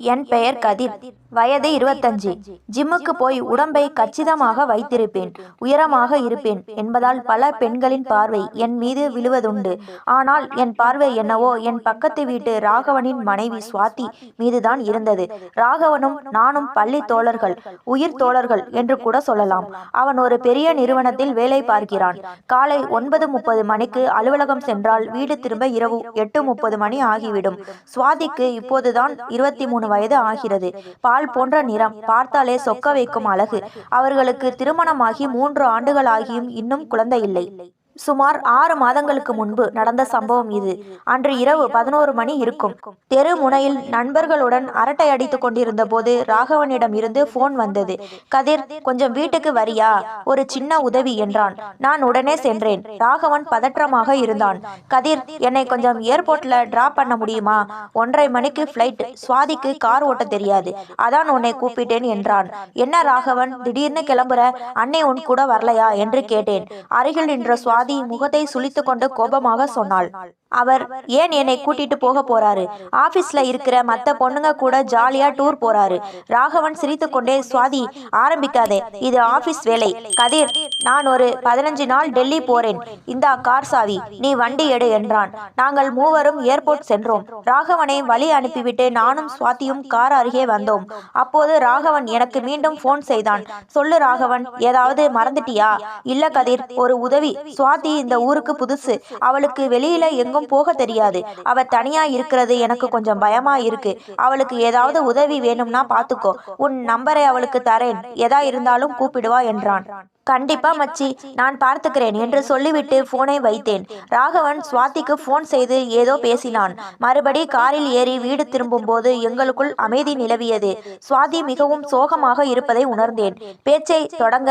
என் பெயர் கதிர். வயது இருபத்தஞ்சு. ஜிம்முக்கு போய் உடம்பை கச்சிதமாக வைத்திருப்பேன். உயரமாக இருப்பேன் என்பதால் பல பெண்களின் பார்வை என் மீது விழுவதுண்டு. ஆனால் என் பார்வை என்னவோ என் பக்கத்து வீட்டு ராகவனின் மனைவி சுவாதி மீதுதான் இருந்தது. ராகவனும் நானும் பள்ளி தோழர்கள் உயிர் தோழர்கள் என்று கூட சொல்லலாம். அவன் ஒரு பெரிய நிறுவனத்தில் வேலை பார்க்கிறான். காலை ஒன்பது முப்பது மணிக்கு அலுவலகம் சென்றால் வீடு திரும்ப இரவு எட்டு முப்பது மணி ஆகிவிடும். சுவாதிக்கு இப்போதுதான் இருபத்தி மூணு வயது ஆகிறது. பால் போன்ற நிறம். பார்த்தாலே சொக்க வைக்கும் அழகு. அவர்களுக்கு திருமணமாகி மூன்று ஆண்டுகள் ஆகியும் இன்னும் குழந்தை இல்லை. சுமார் ஆறு மாதங்களுக்கு முன்பு நடந்த சம்பவம் இது. அன்று இரவு பதினோரு மணி இருக்கும். தெரு முனையில் நண்பர்களுடன் அரட்டை அடித்துக் கொண்டிருந்த போது ராகவனிடம் இருந்து போன் வந்தது. கதிர் கொஞ்சம் வீட்டுக்கு வரியா? ஒரு சின்ன உதவி என்றான். நான் உடனே சென்றேன். ராகவன் பதற்றமாக இருந்தான். கதிர் என்னை கொஞ்சம் ஏர்போர்ட்ல டிராப் பண்ண முடியுமா? ஒன்றரை மணிக்கு ஃப்ளைட் சுவாதிக்கு கார் ஓட்ட தெரியாது. அதான் உன்னை கூப்பிட்டேன் என்றான். என்ன ராகவன்? திடீர்னு கிளம்புற? அன்னை உன் கூட வரலையா? என்று கேட்டேன். அருகில் நின்ற சுவாதி முகத்தை சுளித்துக் கொண்டு கோபமாக சொன்னாள். அவர் ஏன் என்னை கூட்டிட்டு போக போறாரு? ஆபீஸ்ல இருக்கிற மத்த பொண்ணுங்க கூட ஜாலியா டூர் போறாரு. ராகவன் சிரித்துக்கொண்டே சுவாதி ஆரம்பிக்காதே. இது ஆபீஸ் வேலை. கதிர் நான் ஒரு பதினஞ்சு நாள் டெல்லி போறேன். இந்தா கார் சாவி. நீ வண்டி எடு என்றான். நாங்கள் மூவரும் ஏர்போர்ட் சென்றோம். ராகவனை வழி அனுப்பிவிட்டு நானும் சுவாதியும் கார் அருகே வந்தோம். அப்போது ராகவன் எனக்கு மீண்டும் போன் செய்தான். சொல்லு ராகவன் ஏதாவது மறந்துட்டியா? இல்ல கதிர் ஒரு உதவி. சுவாதி இந்த ஊருக்கு புதுசு. அவளுக்கு வெளியில எங்கும் போக தெரியாது. அவ தனியா இருக்கிறது எனக்கு கொஞ்சம் பயமா இருக்கு. அவளுக்கு ஏதாவது உதவி வேணும்னா பாத்துக்கோ. உன் நம்பரை அவளுக்கு தரேன். எதா இருந்தாலும் கூப்பிடுவா என்றான். கண்டிப்பா மச்சி நான் பார்த்துக்கிறேன் என்று சொல்லிவிட்டு போனை வைத்தேன். ராகவன் சுவாதிக்கு போன் செய்து ஏதோ பேசினான். மறுபடி காரில் ஏறி வீடு திரும்பும் போது எங்களுக்குள் அமைதி நிலவியது. சுவாதி மிகவும் சோகமாக இருப்பதை உணர்ந்தேன். பேச்சை தொடங்க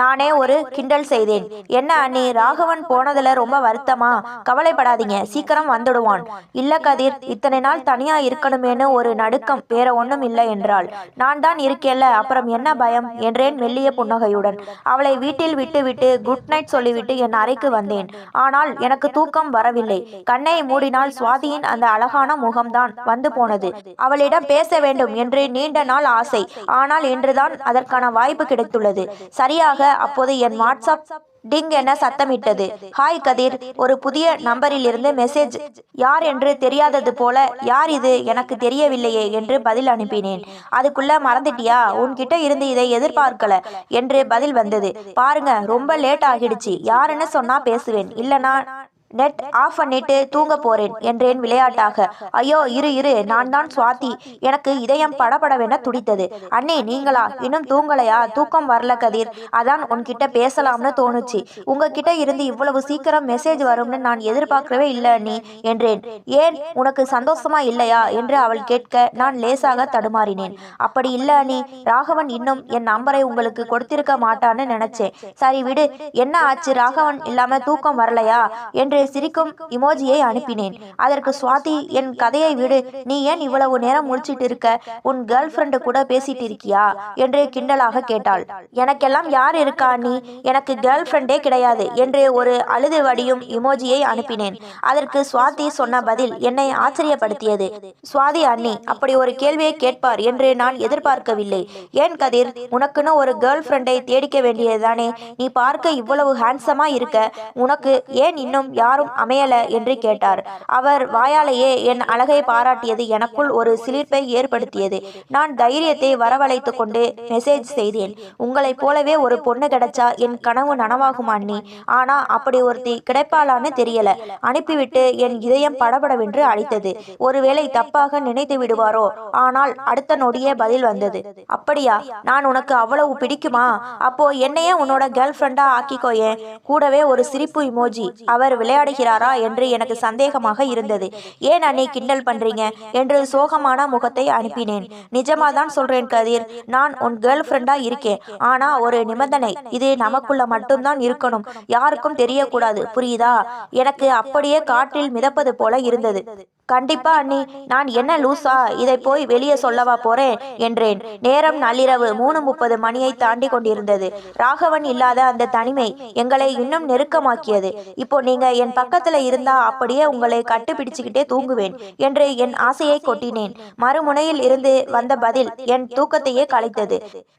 நானே ஒரு கிண்டல் செய்தேன். என்ன அண்ணி ராகவன் போனதுல ரொம்ப வருத்தமா? கவலைப்படாதீங்க. சீக்கிரம் வந்துடுவான். இல்ல கதிர் இத்தனை நாள் தனியா இருக்கணுமேனு ஒரு நடுக்கம் வேற ஒண்ணும் இல்லை என்றாள். நான் தான் இருக்கேல்ல அப்புறம் என்ன பயம் என்றேன் மெல்லிய புன்னகையுடன் அவளை வீட்டில் விட்டுவிட்டு குட் நைட் சொல்லிவிட்டு என் அறைக்கு வந்தேன். ஆனால் எனக்கு தூக்கம் வரவில்லை. கண்ணை மூடினால் சுவாதியின் அந்த அழகான முகம்தான் வந்து போனது. அவளிடம் பேச வேண்டும் என்று நீண்ட நாள் ஆசை. ஆனால் இன்றுதான் அதற்கான வாய்ப்பு கிடைத்துள்ளது. சரியாக அப்போது என் வாட்ஸ்அப் டிங் என சத்தமிட்டது. ஹாய் கதிர். ஒரு புதிய நம்பரில் இருந்து மெசேஜ். யார் என்று தெரியாதது போல யார் இது? எனக்கு தெரியவில்லையே என்று பதில் அனுப்பினேன். அதுக்குள்ள மறந்துட்டியா? உன்கிட்ட இருந்து இதை எதிர்பார்க்கல என்று பதில் வந்தது. பாருங்க ரொம்ப லேட் ஆகிடுச்சு. யாருன்னு சொன்னா பேசுவேன். இல்லனா நெட் ஆஃப் பண்ணிட்டு தூங்க போறேன் என்றேன் விளையாட்டாக. ஐயோ இரு இரு நான் தான் சுவாதி. எனக்கு இதயம் படபடவென துடித்தது. அண்ணே நீங்களா? இன்னும் தூங்கலையா? தூக்கம் வரல கதிர். அதான் உன்கிட்ட பேசலாம்னு தோணுச்சு. உங்ககிட்ட இருந்து இவ்வளவு சீக்கிரம் மெசேஜ் வரும்னு நான் எதிர்பார்க்கவே இல்லை அண்ணி என்றேன். ஏன்? உனக்கு சந்தோஷமா இல்லையா? என்று அவள் கேட்க நான் லேசாக தடுமாறினேன். அப்படி இல்லை அண்ணி. ராகவன் இன்னும் என் நம்பரை உங்களுக்கு கொடுத்திருக்க மாட்டான்னு நினைச்சேன். சரி விடு. என்ன ஆச்சு? ராகவன் இல்லாம தூக்கம் வரலையா? என்று என்று சிரிக்கும் இமோஜியை அனுப்பினேன். அதற்கு சுவாதி என் கதையை விடு. நீ ஏன் இவ்வளவு நேரம் முடிச்சிட்டு இருக்க? உன் கேர்ள் ஃப்ரெண்டு கூட பேசிட்டு இருக்கியா? என்று கிண்டலாக கேட்டாள். எனக்கெல்லாம் யார் இருக்கா நீ? எனக்கு கேர்ள் ஃப்ரெண்டே கிடையாது என்று ஒரு அழுது வடியும் இமோஜியை அனுப்பினேன். அதற்கு சுவாதி சொன்ன பதில் என்னை ஆச்சரியப்படுத்தியது. சுவாதி அண்ணி அப்படி ஒரு கேள்வியை கேட்பார் என்று நான் எதிர்பார்க்கவில்லை. ஏன் கதிர்? உனக்குன்னு ஒரு கேர்ள் ஃப்ரெண்டை தேடிக்க வேண்டியதுதானே. நீ பார்க்க இவ்வளவு ஹேண்ட்ஸமா இருக்க. உனக்கு ஏன் இன்னும் யார் யாரும் அமையல என்று கேட்டார். அவர் வாயாலேயே என் அழகை பாராட்டியது எனக்குள் ஒரு சிலிர்ப்பை ஏற்படுத்தியது. நான் தைரியத்தை வரவழைத்து கொண்டு மெசேஜ் செய்தேன். உங்களைப் போலவே ஒரு பொண்ணு கிடைச்சா என் கனவு நனவாகும் அண்ணி? ஆனா அப்படி ஒருத்தி கிடைப்பாளான்னு தெரியல. அனுப்பிவிட்டு என் இதயம் படபடவென்று அழைத்தது. ஒருவேளை தப்பாக நினைத்து விடுவாரோ? ஆனால் அடுத்த நொடியே பதில் வந்தது. அப்படியா? நான் உனக்கு அவ்வளவு பிடிக்குமா? அப்போ என்னையே உன்னோட கேர்ள் ஃப்ரெண்டா ஆக்கிக்கோயேன். கூடவே ஒரு சிரிப்பு இமோஜி அவர் விளையாடுகிறாரா என்று எனக்கு சந்தேகமாக இருந்தது. ஏன் அன்னை கிண்டல் பண்றீங்க? என்று சோகமான முகத்தை அனுப்பினேன். நிஜமாதான் சொல்றேன் கதிர். நான் உன் கேர்ள் ஃப்ரெண்டா இருக்கேன். ஆனா ஒரு நிபந்தனை. இது நமக்குள்ள மட்டும்தான் இருக்கணும். யாருக்கும் தெரியக்கூடாது. புரியுதா? எனக்கு அப்படியே காற்றில் மிதப்பது போல இருந்தது. கண்டிப்பா அண்ணி. நான் என்ன லூசா? இதை போய் வெளியே சொல்லவா போறேன்? என்றேன். நேரம் நள்ளிரவு மூணு முப்பது மணியை தாண்டி கொண்டிருந்தது. ராகவன் இல்லாத அந்த தனிமை எங்களை இன்னும் நெருக்கமாக்கியது. இப்போ நீங்க என் என் பக்கத்துல இருந்தா அப்படியே உங்களை கட்டுப்பிடிச்சுக்கிட்டே தூங்குவேன் என்று என் ஆசையை கொட்டினேன். மறுமுனையில் இருந்து வந்த பதில் என் தூக்கத்தையே கலைத்தது.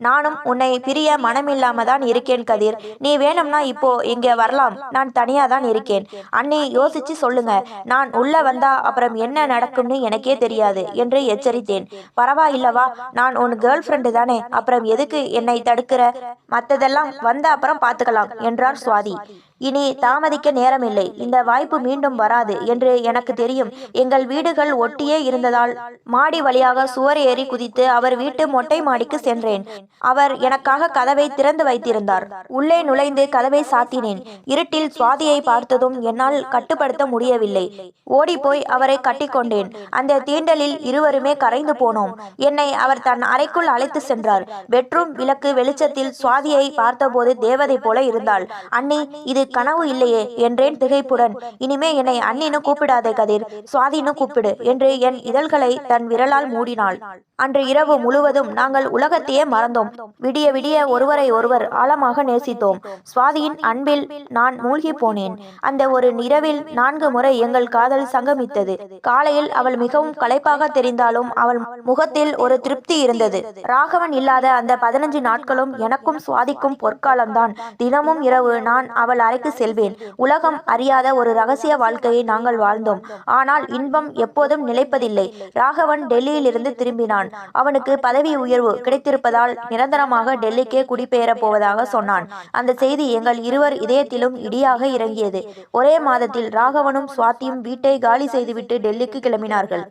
நானும் உன்னை பிரிய மனமில்லாம தான் இருக்கேன் கதிர். நீ வேணும்னா இப்போ இங்கே வரலாம். நான் தனியா தான் இருக்கேன். அண்ணி யோசிச்சு சொல்லுங்க. நான் உள்ள வந்தா அப்புறம் என்ன நடக்கும்னு எனக்கே தெரியாது என்று எச்சரித்தேன். பரவாயில்லவா நான் உன் கேர்ள் ஃப்ரெண்டு தானே. அப்புறம் எதுக்கு என்னை தடுக்கிற? மத்ததெல்லாம் வந்த அப்புறம் பார்த்துக்கலாம் என்றார் சுவாதி. இனி தாமதிக்க நேரமில்லை. இந்த வாய்ப்பு மீண்டும் வராது என்று எனக்கு தெரியும். எங்கள் வீடுகள் ஒட்டியே இருந்ததால் மாடி வழியாக சுவர் ஏறி குதித்து அவர் வீட்டு மொட்டை மாடிக்கு சென்றேன். அவர் எனக்காக கதவை திறந்து வைத்திருந்தார். உள்ளே நுழைந்து கதவை சாத்தினேன். இருட்டில் சுவாதியை பார்த்ததும் என்னால் கட்டுப்படுத்த முடியவில்லை. ஓடிப்போய் அவரை கட்டிக்கொண்டேன். அந்த தீண்டலில் இருவருமே கரைந்து போனோம். என்னை அவர் தன் அறைக்குள் அழைத்து சென்றார். பெட்ரூம் விளக்கு வெளிச்சத்தில் சுவாதியை பார்த்தபோது தேவதை போல இருந்தாள். அண்ணி இது கனவு இல்லையே என்றேன் திகைப்புடன். இனிமே என்னை அண்ணின்னு கூப்பிடாதே கதிர். சுவாதின்னு கூப்பிடு என்று என் இதழ்களை தன் விரலால் மூடினாள். அன்று இரவு முழுவதும் நாங்கள் உலகத்தையே மறந்தோம். விடிய விடிய ஒருவரை ஒருவர் ஆழமாக நேசித்தோம். சுவாதியின் அன்பில் நான் மூழ்கி போனேன். அந்த ஒரு இரவில் நான்கு முறை எங்கள் காதல் சங்கமித்தது. காலையில் அவள் மிகவும் களைப்பாக தெரிந்தாலும் அவள் முகத்தில் ஒரு திருப்தி இருந்தது. ராகவன் இல்லாத அந்த பதினஞ்சு நாட்களும் எனக்கும் சுவாதிக்கும் பொற்காலம்தான். தினமும் இரவு நான் அவள் அறை அழைத்து செல்வேன். உலகம் அறியாத ஒரு ரகசிய வாழ்க்கையை நாங்கள் வாழ்ந்தோம். ஆனால் இன்பம் எப்போதும் நிலைப்பதில்லை. ராகவன் டெல்லியிலிருந்து திரும்பினான். அவனுக்கு பதவி உயர்வு கிடைத்திருப்பதால் நிரந்தரமாக டெல்லிக்கே குடிபெயரப் போவதாக சொன்னான். அந்த செய்தி எங்கள் இருவர் இதயத்திலும் இடியாக இறங்கியது. ஒரே மாதத்தில் ராகவனும் சுவாத்தியும் வீட்டை காலி செய்துவிட்டு டெல்லிக்கு கிளம்பினார்கள்.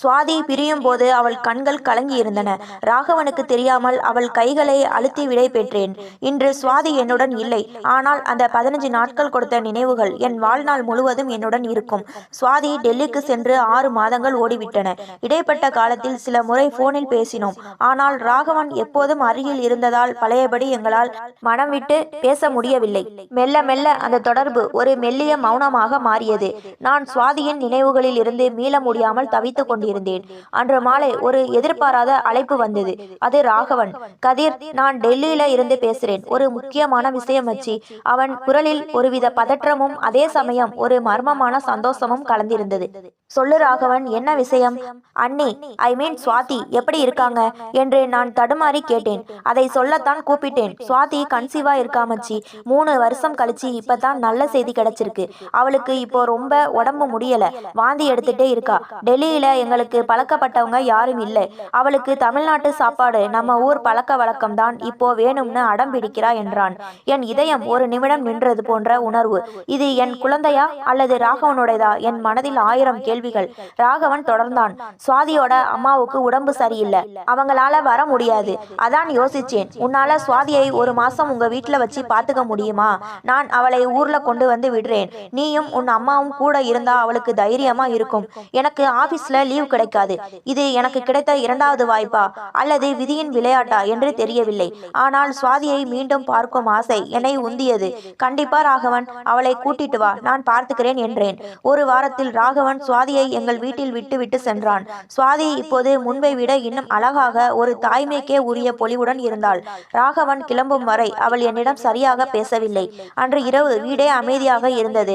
சுவாதி பிரியும் போது அவள் கண்கள் கலங்கி இருந்தன ராகவனுக்கு தெரியாமல் அவள் கைகளை அழுத்தி விடை பெற்றேன். இன்று சுவாதி என்னுடன் இல்லை. ஆனால் அந்த பதினஞ்சு நாட்கள் கொடுத்த நினைவுகள் என் வாழ்நாள் முழுவதும் என்னுடன் இருக்கும். சுவாதி டெல்லிக்கு சென்று ஆறு மாதங்கள் ஓடிவிட்டன. இடைப்பட்ட காலத்தில் சில முறை போனில் பேசினோம். ஆனால் ராகவன் எப்போதும் அருகில் இருந்ததால் பழையபடி எங்களால் மனம் விட்டு பேச முடியவில்லை. மெல்ல மெல்ல அந்த தொடர்பு ஒரு மெல்லிய மௌனமாக மாறியது. நான் சுவாதியின் நினைவுகளில் இருந்து மீள முடியாமல் தவித்துக் கொண்டிருந்தேன். அன்று மாலை ஒரு எதிர்பாராத அழைப்பு வந்தது. அது ராகவன். கதிர் நான் டெல்லியில இருந்து பேசுறேன். ஒரு முக்கியமான விஷயம் வச்சு அவன் குரலில் ஒருவித பதற்றமும் அதே சமயம் ஒரு மர்மமான சந்தோஷமும் கலந்திருந்தது. சொல்லு ராகவன் என்ன விஷயம்? அண்ணி ஐ மீன் சுவாதி எப்படி இருக்காங்க? என்று நான் தடுமாறி கேட்டேன். அதை சொல்லத்தான் கூப்பிட்டேன். சுவாதி கன்சீவா இருக்காமச்சி மூணு வருஷம் கழிச்சு இப்பதான் நல்ல செய்தி கிடைச்சிருக்கு. அவளுக்கு இப்போ ரொம்ப உடம்பு முடியல. வாந்தி எடுத்துட்டே இருக்கா. டெல்லியில எங்க எங்களுக்கு பழக்கப்பட்டவங்க யாரும் இல்லை. அவளுக்கு தமிழ்நாட்டு சாப்பாடு நம்ம ஊர் பழக்க வழக்கம் தான் இப்போ வேணும்னு அடம் பிடிக்கிறா என்றான். என் இதயம் ஒரு நிமிடம் நின்றது போன்ற உணர்வு. இது என் குழந்தையா அல்லது ராகவனுடையதா? என் மனதில் ஆயிரம் கேள்விகள். ராகவன் தொடர்ந்தான். சுவாதியோட அம்மாவுக்கு உடம்பு சரியில்லை. அவங்களால வர முடியாது. அதான் யோசிச்சேன். உன்னால சுவாதியை ஒரு மாசம் உங்க வீட்டுல வச்சு பாத்துக்க முடியுமா? நான் அவளை ஊர்ல கொண்டு வந்து விடுறேன். நீயும் உன் அம்மாவும் கூட இருந்தா அவளுக்கு தைரியமா இருக்கும். எனக்கு ஆபீஸ்ல லீவ் நினைவு கிடைக்காது. இது எனக்கு கிடைத்த இரண்டாவது வாய்ப்பா? அல்லது விதியின் விளையாட்டா என்று தெரியவில்லை. ஆனால் சுவாதியை மீண்டும் பார்க்கும் ஆசை என்னை உந்தியது. கண்டிப்பா ராகவன் அவளை கூட்டிட்டு வா. நான் பார்த்துக்கிறேன் என்றேன். ஒரு வாரத்தில் ராகவன் சுவாதியை எங்கள் வீட்டில் விட்டுவிட்டு சென்றான். சுவாதி இப்போது முன்பை விட இன்னும் அழகாக ஒரு தாய்மைக்கே உரிய பொலிவுடன் இருந்தாள். ராகவன் கிளம்பும் வரை அவள் என்னிடம் சரியாக பேசவில்லை. அன்று இரவு வீடே அமைதியாக இருந்தது.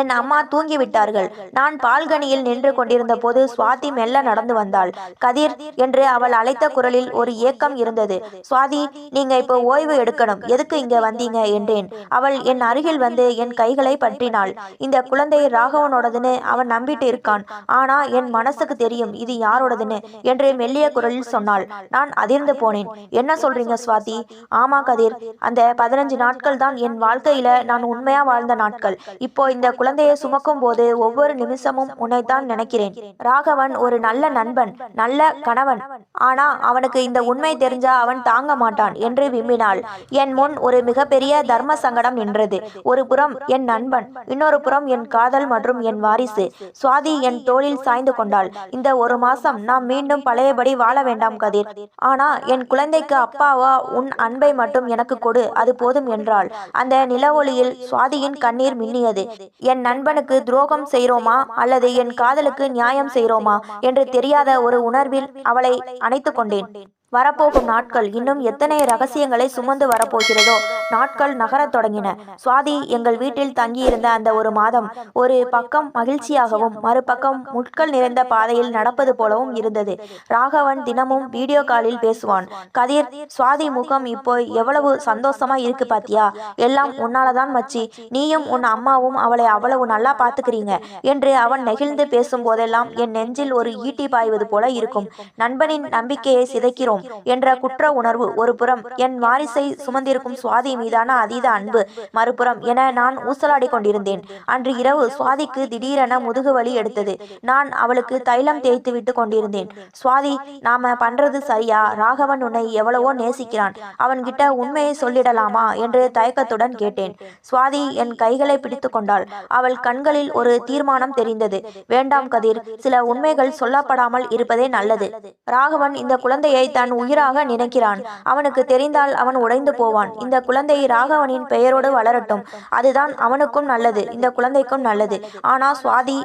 என் அம்மா தூங்கிவிட்டார்கள். நான் பால்கனியில் நின்று கொண்டிருந்த போது சுவாதி மெல்ல நடந்து வந்தாள். கதிர் என்று அவள் அழைத்த குரலில் ஒரு ஏக்கம் இருந்தது. சுவாதி நீங்க இப்போ ஓய்வு எடுக்கணும். எதுக்கு இங்க வந்தீங்க? என்றேன். அவள் என் அருகில் வந்து என் கைகளை பற்றினாள். இந்த குழந்தை ராகவனோடதுன்னு அவன் நம்பிட்டு இருக்கான். ஆனா என் மனசுக்கு தெரியும் இது யாரோடதுன்னு என்று மெல்லிய குரலில் சொன்னாள். நான் அதிர்ந்து போனேன். என்ன சொல்றீங்க சுவாதி? ஆமா கதிர். அந்த பதினஞ்சு நாட்கள் தான் என் வாழ்க்கையில நான் உண்மையா வாழ்ந்த நாட்கள். இப்போ இந்த குழந்தையை சுமக்கும் போது ஒவ்வொரு நிமிஷமும் உன்னைத்தான் நினைக்கிறேன். ராகவன் ஒரு நல்ல நண்பன் நல்ல கணவன். ஆனா அவனுக்கு இந்த உண்மை தெரிஞ்சா அவன் தாங்க மாட்டான் என்று விம்மினாள். என் முன் ஒரு மிகப்பெரிய தர்ம சங்கடம் நின்றது. ஒரு புறம் என் நண்பன் இன்னொரு புறம் என் காதல் மற்றும் என் வாரிசு. சுவாதி என் தோளில் சாய்ந்து கொண்டாள். இந்த ஒரு மாசம் நாம் மீண்டும் பழையபடி வாழ வேண்டாம் கதிர். ஆனா என் குழந்தைக்கு அப்பாவா உன் அன்பை மட்டும் எனக்கு கொடு அது போதும் என்றாள். அந்த நிலவொளியில் சுவாதியின் கண்ணீர் மின்னியது. என் நண்பனுக்கு துரோகம் செய்கிறோமா அல்லது என் காதலுக்கு நியாயம் செய்கிறோமா என்று தெரியாத ஒரு உணர்வில் அவளை அணைத்து கொண்டேன். வரப்போகும் நாட்கள் இன்னும் எத்தனை ரகசியங்களை சுமந்து வரப்போகிறதோ நாட்கள் நகரத் தொடங்கின. சுவாதி எங்கள் வீட்டில் தங்கியிருந்த அந்த ஒரு மாதம் ஒரு பக்கம் மகிழ்ச்சியாகவும் மறுபக்கம் முட்கள் நிறைந்த பாதையில் நடப்பது போலவும் இருந்தது. ராகவன் தினமும் வீடியோ காலில் பேசுவான். கதிர் சுவாதி முகம் இப்போ எவ்வளவு சந்தோஷமா இருக்கு பாத்தியா? எல்லாம் உன்னாலதான் மச்சி. நீயும் உன் அம்மாவும் அவளை அவ்வளவு நல்லா பாத்துக்கிறீங்க என்று அவன் நெகிழ்ந்து பேசும் போதெல்லாம் என் நெஞ்சில் ஒரு ஈட்டி பாய்வது போல இருக்கும். நண்பனின் நம்பிக்கையை சிதைக்கிறோம். என்ற குற்ற உணர்வு ஒரு புறம் என் வாரிசை சுமந்திருக்கும் சுவாதி மீதான அதீத அன்பு மறுபுறம் என நான் ஊசலாடி கொண்டிருந்தேன். அன்று இரவு சுவாதிக்கு திடீரென முதுகு வலி எடுத்தது. நான் அவளுக்கு தைலம் தேய்த்து விட்டு கொண்டிருந்தேன். சுவாதி நாம பண்றது சரியா? ராகவன் உன்னை எவ்வளவோ நேசிக்கிறான். அவன்கிட்ட உண்மையை சொல்லிடலாமா? என்று தயக்கத்துடன் கேட்டேன். சுவாதி என் கைகளை பிடித்து கொண்டாள். அவள் கண்களில் ஒரு தீர்மானம் தெரிந்தது. வேண்டாம் கதிர். சில உண்மைகள் சொல்லப்படாமல் இருப்பதே நல்லது. ராகவன் இந்த குழந்தையை தன் உயிராக நினைக்கிறான். அவனுக்கு தெரிந்தால் அவன் உடைந்து போவான். இந்த குழந்தை ராகவனின் பெயரோடு வளரட்டும். அதுதான் அவனுக்கும் நல்லது. இந்த குழந்தைக்கும் நல்லது. ஆனா சுவாதி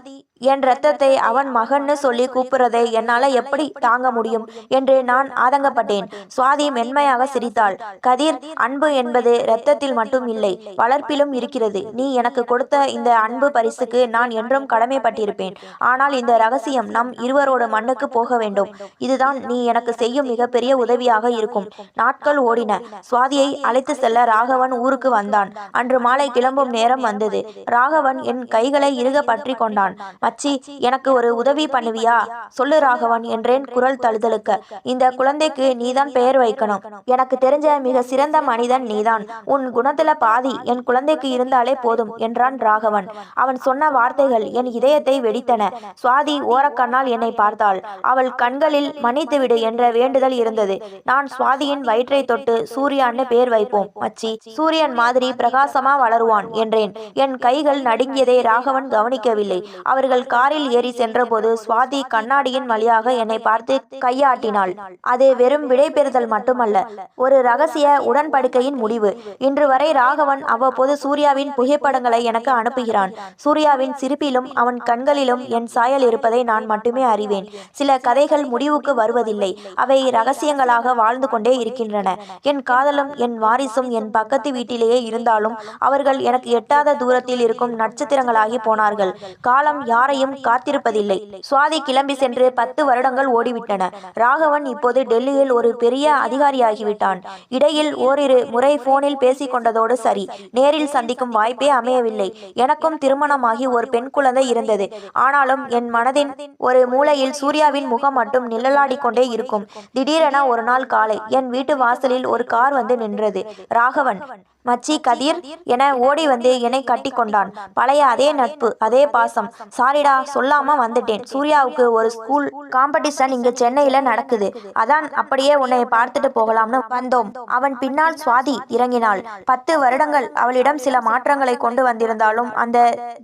என் ரத்தத்தை அவன் மகன்னு சொல்லி கூப்பிடுறதை என்னால எப்படி தாங்க முடியும் என்று நான் ஆதங்கப்பட்டேன். சுவாதி மென்மையாக சிரித்தாள். கதிர் அன்பு என்பது ரத்தத்தில் மட்டும் இல்லை வளர்ப்பிலும் இருக்கிறது. நீ எனக்கு கொடுத்த இந்த அன்பு பரிசுக்கு நான் என்றும் கடமைப்பட்டிருப்பேன். ஆனால் இந்த ரகசியம் நம் இருவரோட மண்ணுக்கு போக வேண்டும். இதுதான் நீ எனக்கு செய்யும் மிகப்பெரிய உதவியாக இருக்கும். நாட்கள் ஓடின. சுவாதியை அழைத்து செல்ல ராகவன் ஊருக்கு வந்தான். அன்று மாலை கிளம்பும் நேரம் வந்தது. ராகவன் என் கைகளை இறுக பற்றி கொண்டான். அச்சி எனக்கு ஒரு உதவி பண்ணுவியா? சொல்லு ராகவன் என்றேன் குரல் தழுதழுக்க இந்த குழந்தைக்கு நீதான் பெயர் வைக்கணும். எனக்கு தெரிஞ்ச மிக சிறந்த மனிதன் நீதான். உன் குணத்துல பாதி என் குழந்தைக்கு இருந்தாலே போதும் என்றான் ராகவன். அவன் சொன்ன வார்த்தைகள் என் இதயத்தை வெடித்தன. சுவாதி ஓரக்கண்ணால் என்னை பார்த்தாள். அவள் கண்களில் மன்னித்துவிடு என்ற வேண்டுதல் இருந்தது. நான் சுவாதியின் வயிற்றை தொட்டு சூர்யான்னு பேர் வைப்போம் மச்சி சூரியன் மாதிரி பிரகாசமா வளருவான் என்றேன். என் கைகள் நடுங்கியதை ராகவன் கவனிக்கவில்லை. அவர்கள் நாங்கள் காரில் ஏறி சென்றபோது சுவாதி கண்ணாடியின் வழியாக என்னை பார்த்து கையாட்டினாள். அது வெறும் விடைபெறுதல் மட்டுமல்ல ஒரு ரகசிய உடன்படிக்கையின் முடிவு. இன்று வரை ராகவன் அவ்வப்போது சூர்யாவின் புகைப்படங்களை எனக்கு அனுப்புகிறான். சூர்யாவின் சிரிப்பிலும் அவன் கண்களிலும் என் சாயல் இருப்பதை நான் மட்டுமே அறிவேன். சில கதைகள் முடிவுக்கு வருவதில்லை. அவை ரகசியங்களாக வாழ்ந்து கொண்டே இருக்கின்றன. என் காதலும் என் வாரிசும் என் பக்கத்து வீட்டிலேயே இருந்தாலும் அவர்கள் எனக்கு எட்டாத தூரத்தில் இருக்கும் நட்சத்திரங்களாகி போனார்கள். காலம் யார் யாரையும் காத்திருப்பதில்லை. சுவாதி கிளம்பி சென்று பத்து வருடங்கள் ஓடிவிட்டன. ராகவன் இப்போது டெல்லியில் ஒரு பெரிய அதிகாரியாகிவிட்டான். இடையில் ஓரிரு முறை போனில் பேசிக் கொண்டதோடு சரி. நேரில் சந்திக்கும் வாய்ப்பே அமையவில்லை. எனக்கும் திருமணமாகி ஒரு பெண் குழந்தை இருந்தது. ஆனாலும் என் மனதின் ஒரு மூலையில் சூர்யாவின் முகம் மட்டும் நிழலாடி கொண்டே இருக்கும். திடீரென ஒரு நாள் காலை என் வீட்டு வாசலில் ஒரு கார் வந்து நின்றது. ராகவன் மச்சி கதிர் என ஓடி வந்து என்னை கட்டி கொண்டான் பழைய அதே நட்பு அதே பாசம். சாரிடா சொல்லாம வந்துட்டேன். சூர்யாவுக்கு ஒரு ஸ்கூல் காம்படிஷன் இங்க சென்னையில நடக்குது. அதான் அப்படியே உன்னை பார்த்துட்டு போகலாம்னு வந்தோம். அவன் பின்னால் சுவாதி இறங்கினாள். பத்து வருடங்கள் அவளிடம் சில மாற்றங்களை கொண்டு வந்திருந்தாலும் அந்த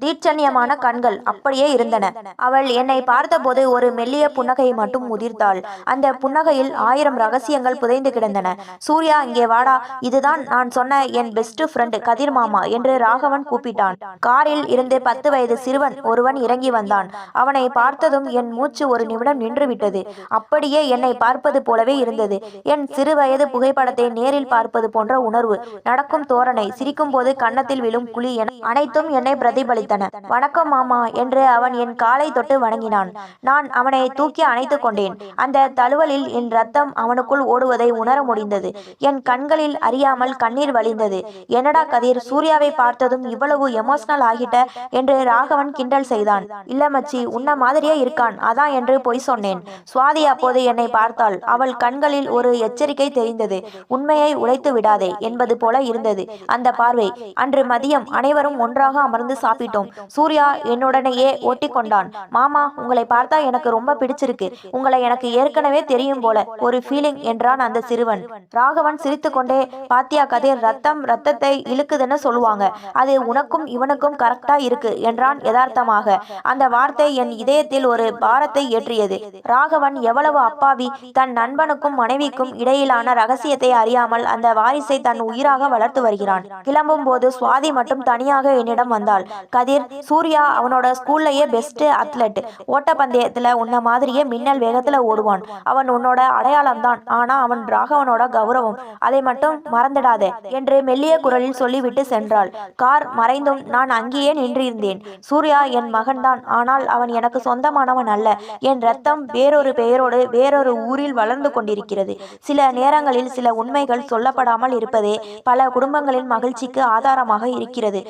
தீட்சண்யமான கண்கள் அப்படியே இருந்தன. அவள் என்னை பார்த்தபோது ஒரு மெல்லிய புன்னகையை மட்டும் முதிர்த்தாள் அந்த புன்னகையில் ஆயிரம் ரகசியங்கள் புதைந்து கிடந்தன. சூர்யா இங்கே வாடா. இதுதான் நான் சொன்ன என் பெஸ்ட் ஃப்ரெண்ட் கதிர் மாமா என்று ராகவன் கூப்பிட்டான். காரில் இருந்து பத்து வயது சிறுவன் ஒருவன் இறங்கி வந்தான். அவனை பார்த்ததும் என் மூச்சு ஒரு நிமிடம் நின்றுவிட்டது. அப்படியே என்னை பார்ப்பது போலவே இருந்தது. என் சிறு வயது புகைப்படத்தை நேரில் பார்ப்பது போன்ற உணர்வு நடக்கும் தோரணை சிரிக்கும் போது கன்னத்தில் விழும் குழி என அனைத்தும் என்னை பிரதிபலித்தன. வணக்கம் மாமா என்று அவன் என் காலை தொட்டு வணங்கினான். நான் அவனை தூக்கி அணைத்துக் கொண்டேன். அந்த தழுவலில் என் ரத்தம் அவனுக்குள் ஓடுவதை உணர முடிந்தது. என் கண்களில் அறியாமல் கண்ணீர் வழிந்தது. என்னடா கதிர் சூர்யாவை பார்த்ததும் இவ்வளவு எமோஷனல் ஆகிட்ட என்று ராகவன் கிண்டல் செய்தான். இல்ல மச்சி உன்ன மாதிரியே இருக்கான் அதான் என்று பொய் சொன்னேன். சுவாதி அப்போது என்னை பார்த்தாள். அவள் கண்களில் ஒரு எச்சரிக்கை தெரிந்தது. உண்மையை உழைத்து விடாதே என்பது போல இருந்தது அந்த பார்வை. அன்று மதியம் அனைவரும் ஒன்றாக அமர்ந்து சாப்பிட்டோம். சூர்யா என்னுடனேயே ஒட்டி கொண்டான் மாமா உங்களை பார்த்தா எனக்கு ரொம்ப பிடிச்சிருக்கு. உங்களை எனக்கு ஏற்கனவே தெரியும் போல. ஒரு ஃபீலிங் என்றான் அந்த சிறுவன். ராகவன் சிரித்துக்கொண்டே பாத்தியா கதிர் ரத்தம் ரத்தத்தை இழுக்குதுன்னு சொல்லுவாங்க. அது உனக்கும் இவனுக்கும் கரெக்டா இருக்கு என்றான் யதார்த்தமாக. அந்த வார்த்தை என் இதயத்தில் ஒரு பாரத்தை ஏற்றியது. ராகவன் எவ்வளவு அப்பாவி தன் நண்பனுக்கும் மனைவிக்கும் இடையிலான ரகசியத்தை அறியாமல் அந்த வாரிசை தன் உயிராக வளர்த்து வருகிறான். கிளம்பும் போது சுவாதி மட்டும் தனியாக என்னிடம் வந்தாள். கதிர் சூர்யா அவனோட ஸ்கூல்லையே பெஸ்ட் அத்லெட் ஓட்டப்பந்தயத்துல உன்ன மாதிரியே மின்னல் வேகத்துல ஓடுவான். அவன் உன்னோட அடையாளம் தான் ஆனா அவன் ராகவனோட கௌரவம். அதை மட்டும் மறந்துடாதே என்று மெல்ல மெல்லிய குரலில் சொல்லிவிட்டு சென்றாள். கார் மறைந்தும் நான் அங்கேயே நின்றிருந்தேன். சூர்யா என் மகன்தான். ஆனால் அவன் எனக்கு சொந்தமானவன் அல்ல. என் ரத்தம் வேறொரு பெயரோடு வேறொரு ஊரில் வளர்ந்து கொண்டிருக்கிறது. சில நேரங்களில் சில உண்மைகள் சொல்லப்படாமல் இருப்பதே பல குடும்பங்களின் மகிழ்ச்சிக்கு ஆதாரமாக இருக்கிறது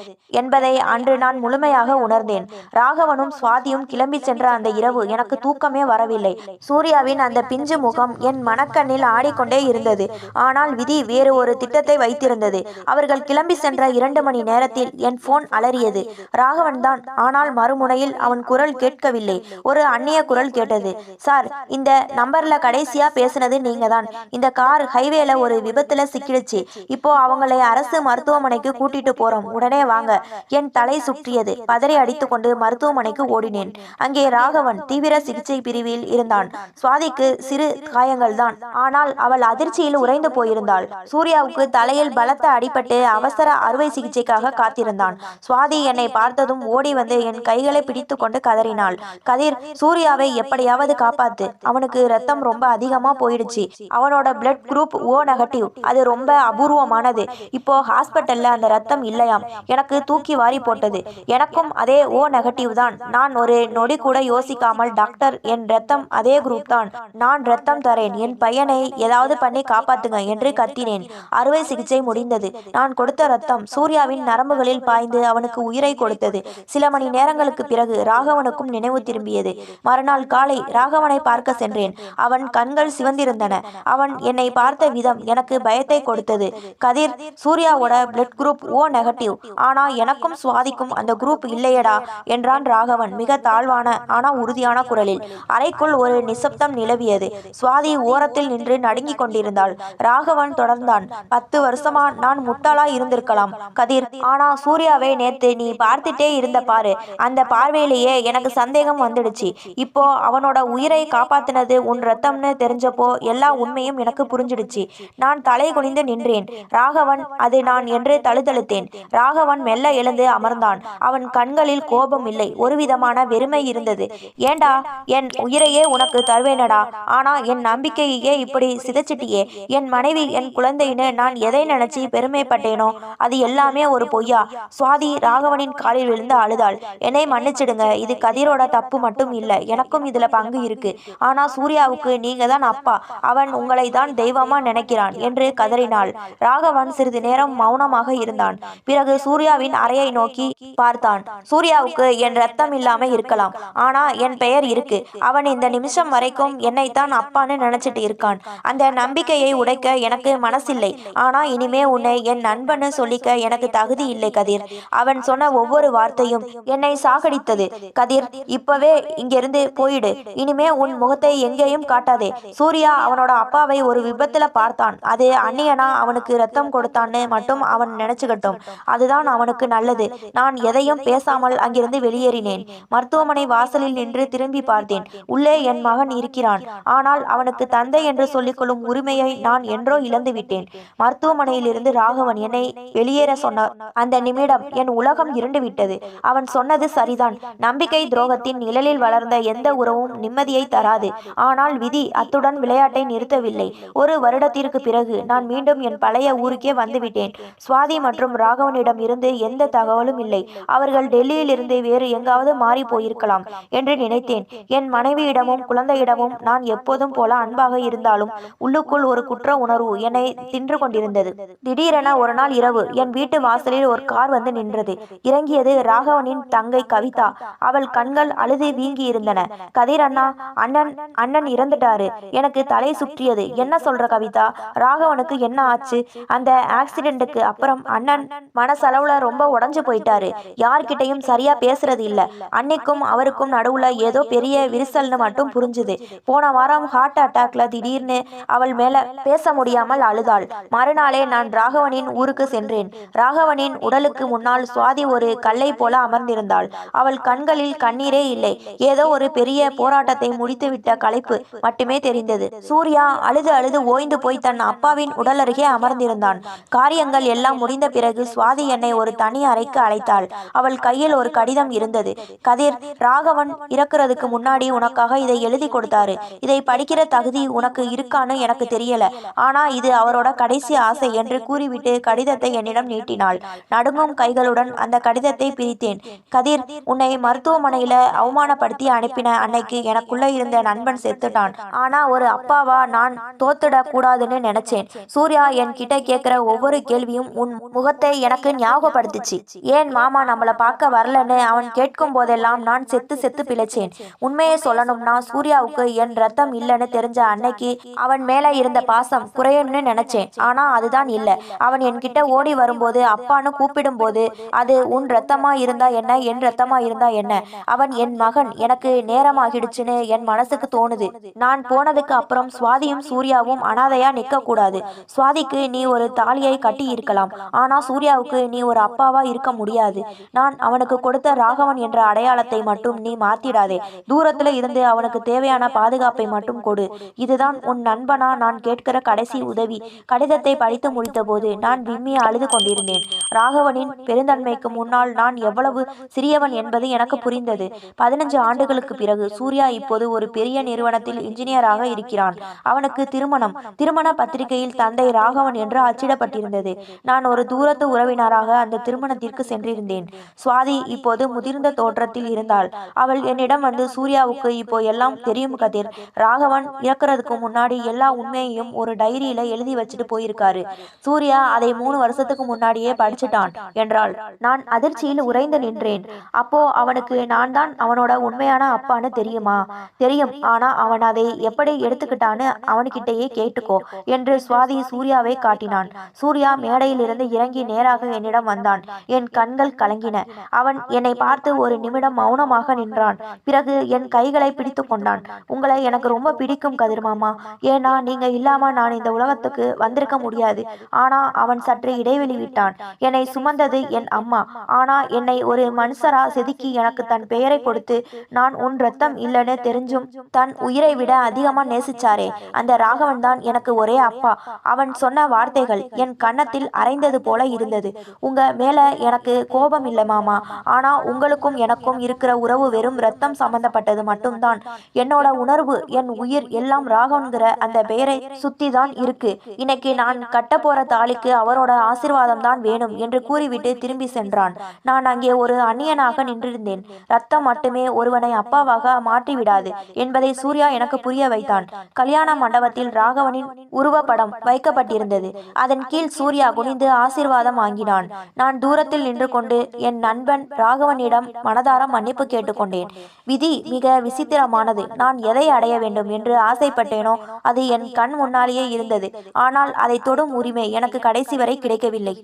என்பதை அன்று நான் முழுமையாக உணர்ந்தேன். ராகவனும் சுவாதியும் கிளம்பி சென்ற அந்த இரவு எனக்கு தூக்கமே வரவில்லை. சூர்யாவின் அந்த பிஞ்சு முகம் என் மனக்கண்ணில் ஆடிக்கொண்டே இருந்தது. ஆனால் விதி வேறு ஒரு திட்டத்தை வைத்திருந்தது. அவர்கள் கிளம்பி சென்ற இரண்டு மணி நேரத்தில் என் போன் அலறியது. ராகவன் தான் ஆனால் மறுமுனையில் அவன் குரல் கேட்கவில்லை. ஒரு அந்நிய குரல் கேட்டது. சார் இந்த நம்பர்ல கடைசியா பேசுனது நீங்க தான் இந்த கார் ஹைவேல ஒரு விபத்துல சிக்கிடுச்சு. இப்போ அவங்களை அரசு மருத்துவமனைக்கு கூட்டிட்டு போறோம். உடனே வாங்க. என் தலை சுற்றியது. பதறி அடித்துக்கொண்டு மருத்துவமனைக்கு ஓடினேன். அங்கே ராகவன் தீவிர சிகிச்சை பிரிவில் இருந்தான். சுவாதிக்கு சிறு காயங்கள் தான் ஆனால் அவள் அதிர்ச்சியில் உறைந்து போயிருந்தாள். சூர்யாவுக்கு தலையில் பலத்த அடிபட்டு அவசர அறுவை சிகிச்சைக்காக காத்திருந்தான். சுவாதி என்னை பார்த்ததும் ஓடி வந்து என் கைகளை பிடித்து கொண்டு கதறினாள். கதிர் சூர்யாவை எப்படியாவது காப்பாத்து. அவனுக்கு ரத்தம் ரொம்ப அதிகமா போயிடுச்சு. அவனோட பிளட் குரூப் ஓ நெகட்டிவ் அது ரொம்ப அபூர்வமானது. இப்போ ஹாஸ்பிட்டல்ல அந்த ரத்தம் இல்லையாம். எனக்கு தூக்கி வாரி போட்டது. எனக்கும் அதே ஓ நெகட்டிவ் தான். நான் ஒரு நொடி கூட யோசிக்காமல் டாக்டர் என் ரத்தம் அதே குரூப் தான். நான் ரத்தம் தரேன். என் பையனை ஏதாவது பண்ணி காப்பாத்துங்க என்று கத்தினேன். அறுவை சிகிச்சை முடிந்தது. நான் கொடுத்த ரத்தம் சூர்யாவின் நரம்புகளில் பாய்ந்து அவனுக்கு உயிரை கொடுத்தது. சில மணி நேரங்களுக்கு பிறகு ராகவனுக்கும் நினைவு திரும்பியது. மறுநாள் காலை ராகவனை பார்க்க சென்றேன். அவன் கண்கள் சிவந்திருந்தன. அவன் என்னை பார்த்த விதம் எனக்கு பயத்தை கொடுத்தது. கதிர் சூர்யாவோட பிளட் குரூப் ஓ நெகட்டிவ் ஆனா எனக்கும் சுவாதிக்கும் அந்த குரூப் இல்லையடா என்றான் ராகவன் மிக தாழ்வான ஆனா உறுதியான குரலில். அறைக்குள் ஒரு நிசப்தம் நிலவியது. சுவாதி ஓரத்தில் நின்று நடுங்கிக் கொண்டிருந்தாள். ராகவன் தொடர்ந்தான். பத்து வருஷமா நான் நான் முட்டாளா இருந்திருக்கலாம். கதிர் ஆனா சூர்யாவை நேத்து நீ பார்த்துட்டே இருந்த பாரு. அந்த பார்வையிலேயே எனக்கு சந்தேகம் வந்துடுச்சு. இப்போ அவனோட உயிரை காப்பாத்தினது உன் ரத்தம்னு தெரிஞ்சப்போ எல்லா உண்மையும் எனக்கு புரிஞ்சிடுச்சு. நான் தலை குனிந்து நின்றேன். ராகவன் அது நான் என்று தழுதழுத்தேன். ராகவன் மெல்ல எழுந்து அமர்ந்தான். அவன் கண்களில் கோபம் இல்லை. ஒரு விதமான வெறுமை இருந்தது. ஏண்டா என் உயிரையே உனக்கு தருவேனடா? ஆனா என் நம்பிக்கையே இப்படி சிதைச்சிட்டியே. என் மனைவி என் குழந்தைன்னு நான் எதை நினைச்சு பெருமைப்பட்டேனோ? அது எல்லாமே ஒரு பொய்யா? சுவாதி ராகவனின் காலில் விழுந்து அழுதாள். என்னை மன்னிச்சிடுங்க. இது கதிரோட தப்பு மட்டும் இல்ல. எனக்கும் இதுல பங்கு இருக்கு. ஆனா சூர்யாவுக்கு நீங்க தான் அப்பா. அவன் உங்களை தான் தெய்வமா நினைக்கிறான் என்று கதறினாள். ராகவன் சிறிது நேரம் மௌனமாக இருந்தான். பிறகு சூர்யாவின் அறையை நோக்கி பார்த்தான். சூர்யாவுக்கு என் ரத்தம் இல்லாம இருக்கலாம். ஆனா என் பெயர் இருக்கு. அவன் இந்த நிமிஷம் வரைக்கும் என்னைத்தான் அப்பான்னு நினைச்சிட்டு இருக்கான். அந்த நம்பிக்கையை உடைக்க எனக்கு மனசில்லை. ஆனா இனிமே உன்னை என் நண்பன்னு சொல்லிக்க எனக்கு தகுதி இல்லை கதிர். அவன் சொன்ன ஒவ்வொரு வார்த்தையும் என்னை சாகடித்தது. கதிர் இப்பவே இங்கிருந்து போயிடு. இனிமே உன் முகத்தை எங்கேயும் காட்டாதே. சூர்யா அவனோட அப்பாவை ஒரு விபத்துல பார்த்தான். அது அன்னியனா அவனுக்கு ரத்தம் கொடுத்தான்னு மட்டும் அவன் நினைச்சுக்கட்டும். அதுதான் அவனுக்கு நல்லது. நான் எதையும் பேசாமல் அங்கிருந்து வெளியேறினேன். மருத்துவமனை வாசலில் நின்று திரும்பி பார்த்தேன். உள்ளே என் மகன் இருக்கிறான். ஆனால் அவனுக்கு தந்தை என்று சொல்லிக்கொள்ளும் உரிமையை நான் என்றோ இழந்துவிட்டேன். மருத்துவமனையிலிருந்து மருத்துவமனையிலிருந்து ராகவன் என்னை வெளியேற சொன்னார். அந்த நிமிடம் என் உலகம் இருண்டு விட்டது அவன் சொன்னது சரிதான். நம்பிக்கை துரோகத்தின் நிழலில் வளர்ந்த எந்த உறவும் நிம்மதியை தராது. ஆனால் விதி அத்துடன் விளையாட்டை நிறுத்தவில்லை. ஒரு வருடத்திற்கு பிறகு நான் மீண்டும் என் பழைய ஊருக்கே வந்துவிட்டேன். சுவாதி மற்றும் ராகவனிடம் இருந்து எந்த தகவலும் இல்லை. அவர்கள் டெல்லியில் இருந்து வேறு எங்காவது மாறி போயிருக்கலாம் என்று நினைத்தேன். என் மனைவியிடமும் குழந்தையிடமும் நான் எப்போதும் போல அன்பாக இருந்தாலும் உள்ளுக்குள் ஒரு குற்ற உணர்வு என்னை தின்று கொண்டிருந்தது. திடீரென திடீரென ஒரு நாள் இரவு. என் வீட்டு வாசலில் ஒரு கார் வந்து நின்றது. இறங்கியது ராகவனின் தங்கை கவிதா. அவள் கண்கள் அழுது வீங்கி இருந்தன. கதிர் அண்ணா அண்ணன் அண்ணன் இறந்துட்டாரு. எனக்கு தலை சுற்றியது. என்ன சொல்ற கவிதா? ராகவனுக்கு என்ன ஆச்சு? அந்த ஆக்சிடென்ட்டுக்கு அப்புறம் அண்ணன் மனசளவுல ரொம்ப உடஞ்சு போயிட்டாரு. யார்கிட்டையும் சரியா பேசுறது இல்ல. அன்னைக்கும் அவருக்கும் நடுவுல ஏதோ பெரிய விரிசல்னு மட்டும் புரிஞ்சுது. போன வாரம் ஹார்ட் அட்டாக்ல திடீர்னு அவள் மேல பேச முடியாமல் அழுதாள். மறுநாளே நான் ராகவன் ராகவனின் ஊருக்கு சென்றேன். ராகவனின் உடலுக்கு முன்னால் சுவாதி ஒரு கல்லை போல அமர்ந்திருந்தாள். அவள் கண்களில் கண்ணீரே இல்லை. ஏதோ ஒரு பெரிய போராட்டத்தை முடித்துவிட்ட களைப்பு மட்டுமே தெரிந்தது. சூர்யா அழுது அழுது ஓய்ந்து போய் தன் அப்பாவின் உடல் அருகே அமர்ந்திருந்தான். காரியங்கள் எல்லாம் முடிந்த பிறகு சுவாதி என்னை ஒரு தனி அறைக்கு அழைத்தாள். அவள் கையில் ஒரு கடிதம் இருந்தது. கதிர் ராகவன் இறக்குறதுக்கு முன்னாடி உனக்காக இதை எழுதி கொடுத்தாரு. இதை படிக்கிற தகுதி உனக்கு இருக்கான்னு எனக்கு தெரியல. ஆனா இது அவரோட கடைசி ஆசை என்று கூறி கூறிவிட்டு கடிதத்தை என்னிடம் நீட்டினாள். நடுங்கும் கைகளுடன் அந்த கடிதத்தை பிரித்தேன். கதிர் உன்னை மருத்துவமனையில அவமானப்படுத்தி அனுப்பின அன்னைக்கு எனக்குள்ள இருந்த நண்பன் செத்துட்டான். ஆனா ஒரு அப்பாவா நான் தோத்துட கூடாதுன்னு நினைச்சேன். சூர்யா என் கிட்ட கேட்கிற ஒவ்வொரு கேள்வியும் உன் முகத்தை எனக்கு ஞாபகப்படுத்துச்சு. ஏன் மாமா நம்மள பார்க்க வரலன்னு அவன் கேட்கும் போதெல்லாம் நான் செத்து செத்து பிழைச்சேன். உண்மையை சொல்லணும்னா சூர்யாவுக்கு என் ரத்தம் இல்லைன்னு தெரிஞ்ச அன்னைக்கு அவன் மேல இருந்த பாசம் குறையும்னு நினைச்சேன். ஆனா அதுதான் இல்ல. அவன் என்கிட்ட ஓடி வரும்போது அப்பான்னு கூப்பிடும்போது அது உன் ரத்தமா இருந்தா என்ன? என் ரத்தமா இருந்தா என்ன? அவன் என் மகன். எனக்கு நேரமாகிடுச்சுன்னு என் மனசுக்கு தோணுது. நான் போனதுக்கு அப்புறம் சுவாதியும் சூர்யாவும் அனாதையா நிக்க கூடாது சுவாதிக்கு நீ ஒரு தாலியை கட்டி இருக்கலாம். ஆனா சூர்யாவுக்கு நீ ஒரு அப்பாவா இருக்க முடியாது. நான் அவனுக்கு கொடுத்த ராகவன் என்ற அடையாளத்தை மட்டும் நீ மாத்திடாதே. தூரத்துல இருந்து அவனுக்கு தேவையான பாதுகாப்பை மட்டும் கொடு. இதுதான் உன் நண்பனா நான் கேட்கிற கடைசி உதவி. கடிதத்தை படித்து முடித்தபோது நான் விம்மி அழுது கொண்டிருந்தேன். ராகவனின் பெருந்தன்மைக்கு முன்னால் நான் எவ்வளவு சிறியவன் என்பது எனக்கு புரிந்தது. பதினஞ்சு ஆண்டுகளுக்கு பிறகு சூர்யா இப்போது ஒரு பெரிய நிறுவனத்தில் இன்ஜினியராக இருக்கிறான். அவனுக்கு திருமணம். திருமண பத்திரிகையில் தந்தை ராகவன் என்று அச்சிடப்பட்டிருந்தது. நான் ஒரு தூரத்து உறவினராக அந்த திருமணத்திற்கு சென்றிருந்தேன். சுவாதி இப்போது முதிர்ந்த தோற்றத்தில் இருந்தாள். அவள் என்னிடம் வந்து சூர்யாவுக்கு இப்போ எல்லாம் தெரியும் கதிர். ராகவன் இறக்குறதுக்கு முன்னாடி எல்லா உண்மையையும் ஒரு டைரியில எழுதி வச்சுட்டு போயிருக்காரு. சூர்யா அதை மூணு வருஷத்துக்கு முன்னாடியே படிச்சுட்டான் என்றாள். நான் அதிர்ச்சியில் உறைந்து நின்றேன். அப்போ அவனுக்கு நான் தான் அவனோட உண்மையான அப்பான்னு தெரியுமா? தெரியும். ஆனா அவன் அதை எப்படி எடுத்துக்கிட்டான்னு அவன்கிட்டயே கேட்டுக்கோ என்று சுவாதி சூர்யாவை காட்டினான். சூர்யா மேடையில் இருந்து இறங்கி நேராக என்னிடம் வந்தான். என் கண்கள் கலங்கின. அவன் என்னை பார்த்து ஒரு நிமிடம் மௌனமாக நின்றான். பிறகு என் கைகளை பிடித்து கொண்டான். உங்களை எனக்கு ரொம்ப பிடிக்கும் கதிர்மாமா. ஏன்னா நீங்க இல்லாம நான் இந்த உலகத்துக்கு வந்திருக்க முடியாது. ஆனா அவன் சற்று இடைவெளி விட்டான். என்னை சுமந்தது என் அம்மா. ஆனா என்னை ஒரு மனுஷரா செதுக்கி எனக்கு தன் பெயரை கொடுத்து நான் உன் ரத்தம் இல்லைன்னு தெரிஞ்சும் தன் உயிரை விட அதிகமா நேசிச்சாரே. அந்த ராகவன் தான் எனக்கு ஒரே அப்பா. அவன் சொன்ன வார்த்தைகள் என் கன்னத்தில் அரைந்தது போல இருந்தது. உங்க மேல எனக்கு கோபம் இல்லை மாமா. ஆனா உங்களுக்கும் எனக்கும் இருக்கிற உறவு வெறும் ரத்தம் சம்பந்தப்பட்டது மட்டும்தான். என்னோட உணர்வு என் உயிர் எல்லாம் ராகவன்கிற அந்த பெயரை சுத்தி தான் இருக்கு. இன்னைக்கு நான் கட்ட போற தாலிக்கு அவரோட ஆசிர்வாதம் தான் வேணும் என்று கூறிவிட்டு திரும்பி சென்றான். நான் அங்கே ஒரு அந்நியனாக நின்றிருந்தேன். ரத்தம் மட்டுமே ஒருவனை அப்பாவாக மாற்றிவிடாது என்பதை சூர்யா எனக்கு புரிய வைத்தான். கல்யாண மண்டபத்தில் ராகவனின் உருவப்படம் வைக்கப்பட்டிருந்தது. அதன் கீழ் சூர்யா குனிந்து ஆசிர்வாதம் வாங்கினான். நான் தூரத்தில் நின்று கொண்டு என் நண்பன் ராகவனிடம் மனதார மன்னிப்பு கேட்டுக்கொண்டேன். விதி மிக விசித்திரமானது. நான் எதை அடைய வேண்டும் என்று ஆசைப்பட்டேனோ அது என் கண் முன்னாலேயே இருந்தது. ஆனால் அதை தொடும் உரிமை எனக்கு கடைசி வரை கிடைக்கவில்லை.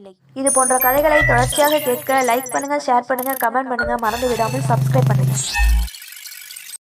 இது போன்ற கதைகளை தொடர்ச்சியாக கேட்க லைக் பண்ணுங்க ஷேர் பண்ணுங்க கமெண்ட் பண்ணுங்க. மறந்து விடாமல் சப்ஸ்கிரைப் பண்ணுங்க.